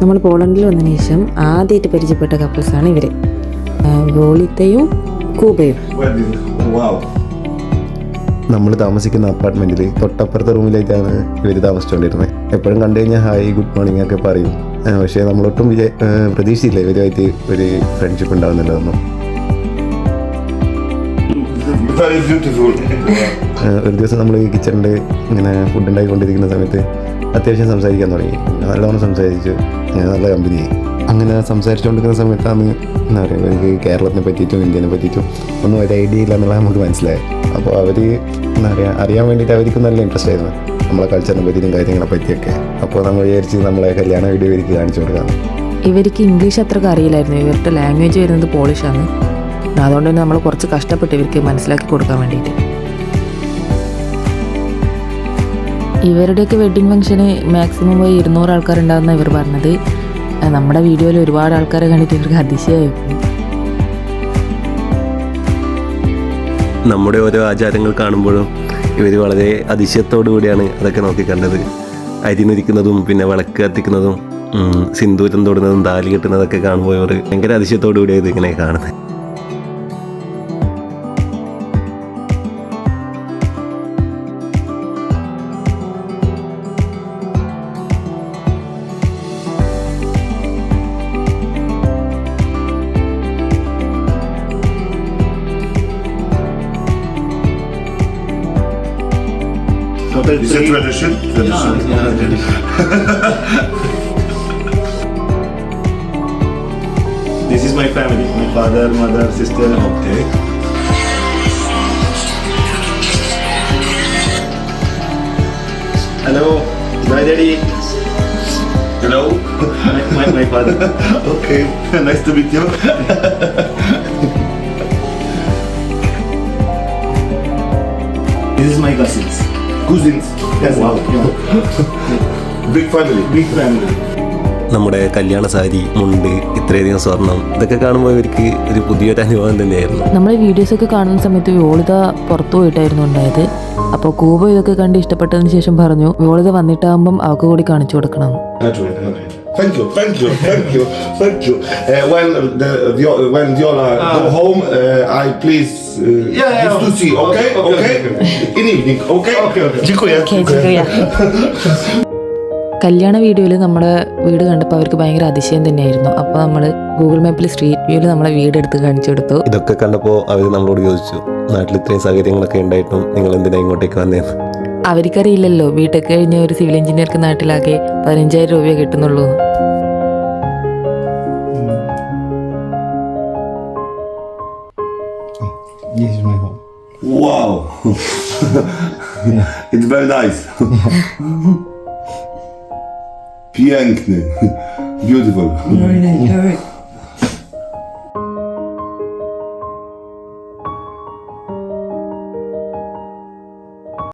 നമ്മൾ പോളണ്ടിൽ വന്നതിന് ശേഷം ആദ്യമായിട്ട് പരിചയപ്പെട്ട കപ്പിൾസാണ് ഇവർ ഗോളിത്തയും കൂബയും Wow. നമ്മൾ താമസിക്കുന്ന അപ്പാർട്ട്മെന്റിൽ തൊട്ടപ്പുറത്തെ റൂമിലേക്കാണ് ഇവർ താമസിച്ചുകൊണ്ടിരുന്നത് എപ്പോഴും കണ്ടു കഴിഞ്ഞാൽ ഹായ് ഗുഡ് മോർണിംഗ് ഒക്കെ പറയും പക്ഷേ നമ്മളൊട്ടും വിജയ പ്രതീക്ഷയില്ല ഇവരുമായിട്ട് ഒരു ഫ്രണ്ട്ഷിപ്പ്. ആ, ഒരു ദിവസം നമ്മൾ ഈ കിച്ചണിൽ ഇങ്ങനെ ഫുഡ് ഉണ്ടാക്കിക്കൊണ്ടിരിക്കുന്ന സമയത്ത് അത്യാവശ്യം സംസാരിക്കാൻ തുടങ്ങി. നല്ലോണം സംസാരിച്ചു. നല്ല കമ്പനിയായി അങ്ങനെ സംസാരിച്ചുകൊണ്ടിരിക്കുന്ന സമയത്താണ് എന്താ പറയുക എനിക്ക് കേരളത്തിനെ പറ്റിയിട്ടും ഇന്ത്യനെ പറ്റിയിട്ടും ഒന്നും ഒരു ഐഡിയ ഇല്ല എന്നുള്ളത് നമുക്ക് മനസ്സിലായി അപ്പോൾ അവർ എന്താ പറയുക അറിയാൻ വേണ്ടിയിട്ട് അവർക്കും നല്ല ഇൻട്രസ്റ്റ് ആയിരുന്നു. നമ്മളെ കൾച്ചറിനെ പറ്റിയിട്ടും കാര്യങ്ങളെ പറ്റിയൊക്കെ. അപ്പോൾ നമ്മൾ വിചാരിച്ച് നമ്മളെ കല്യാണ വീഡിയോ ഇവർക്ക് കാണിച്ചു കൊടുക്കാം ഇവർക്ക് ഇംഗ്ലീഷ് അത്രയ്ക്ക് അറിയില്ലായിരുന്നു. ഇവരുടെ ലാംഗ്വേജ് വരുന്നത് പോളിഷാണ് അതുകൊണ്ട് തന്നെ നമ്മൾ കുറച്ച് കഷ്ടപ്പെട്ട് ഇവർക്ക് മനസ്സിലാക്കി കൊടുക്കാൻ വേണ്ടിയിട്ട്. ഇവരുടെയൊക്കെ വെഡ്ഡിങ് ഫംഗ്ഷന് മാക്സിമം പോയി ഇരുന്നൂറ് ആൾക്കാരുണ്ടാകുന്ന ഇവർ പറഞ്ഞത്. നമ്മുടെ വീഡിയോയിൽ ഒരുപാട് ആൾക്കാരെ കണ്ടിട്ട് ഇവർക്ക് അതിശയമായി. നമ്മുടെ ഓരോ ആചാരങ്ങൾ കാണുമ്പോഴും ഇവർ വളരെ അതിശയത്തോടു കൂടിയാണ് അതൊക്കെ നോക്കി കണ്ടത്. നിരിക്കുന്നതും പിന്നെ വിളക്ക് കത്തിക്കുന്നതും സിന്ദൂരം തൊടുന്നതും താലി കെട്ടുന്നതൊക്കെ കാണുമ്പോൾ ഇവർ ഭയങ്കര അതിശയത്തോടു കൂടിയാണ് ഇതിങ്ങനെ കാണുന്നത്. It's a tradition. Tradition. Ah, this is my family, my father, mother, sister. Okay. Hello, my daddy, Hello. my, my, my father. okay. nice to meet you. This is my cousins. Cousins. Yes, Wow. yeah. Big family. Big family. നമ്മുടെ കല്യാണ സാരി മുണ്ട് ഇത്രയധികം സ്വർണം ഇതൊക്കെ കാണുമ്പോൾ ഇവർക്ക് ഒരു പുതിയൊരു അനുഭവം തന്നെയായിരുന്നു നമ്മൾ വീഡിയോസൊക്കെ കാണുന്ന സമയത്ത് വിയോളിത പുറത്തു പോയിട്ടായിരുന്നു ഉണ്ടായത് അപ്പോൾ കൂബ ഇതൊക്കെ കണ്ട് ഇഷ്ടപ്പെട്ടതിന് ശേഷം പറഞ്ഞു വിയോളിത വന്നിട്ടാകുമ്പം അവൾക്ക് കൂടി കാണിച്ചു കൊടുക്കണം. Thank you, thank you, thank you, thank you. Uh, when the Vio- when Viola go home, uh, I please uh, Yeah, yeah. just to see, okay, Okay, okay, okay. in evening, okay, Okay, okay. Dziękuję. കല്യാണ വീഡിയോയിൽ നമ്മുടെ വീട് കണ്ടപ്പോൾ അവർക്ക് ഭയങ്കര അതിശയം തന്നെയായിരുന്നു അപ്പോൾ നമ്മൾ ഗൂഗിൾ മാപ്പിൽ സ്ട്രീറ്റ് വ്യൂവിൽ നമ്മളെ വീട് എടുത്ത് കാണിച്ചു കൊടുത്തു ഇതൊക്കെ കണ്ടപ്പോൾ അവർ നമ്മളോട് ചോദിച്ചു നാട്ടിൽ ഇത്രയും സൗകര്യങ്ങളൊക്കെ ഉണ്ടായിട്ടും നിങ്ങൾ എന്തിനാ ഇങ്ങോട്ടേക്ക് വന്നേന്ന് അവർക്കറിയില്ലല്ലോ ബിടെക് കഴിഞ്ഞ ഒരു സിവിൽ എഞ്ചിനീയർക്ക് നാട്ടിലാകെ പതിനഞ്ചായിരം രൂപയെ കിട്ടുന്നുള്ളൂ. This is my home. Wow, it's very nice. Piękny, beautiful. Very nice, very.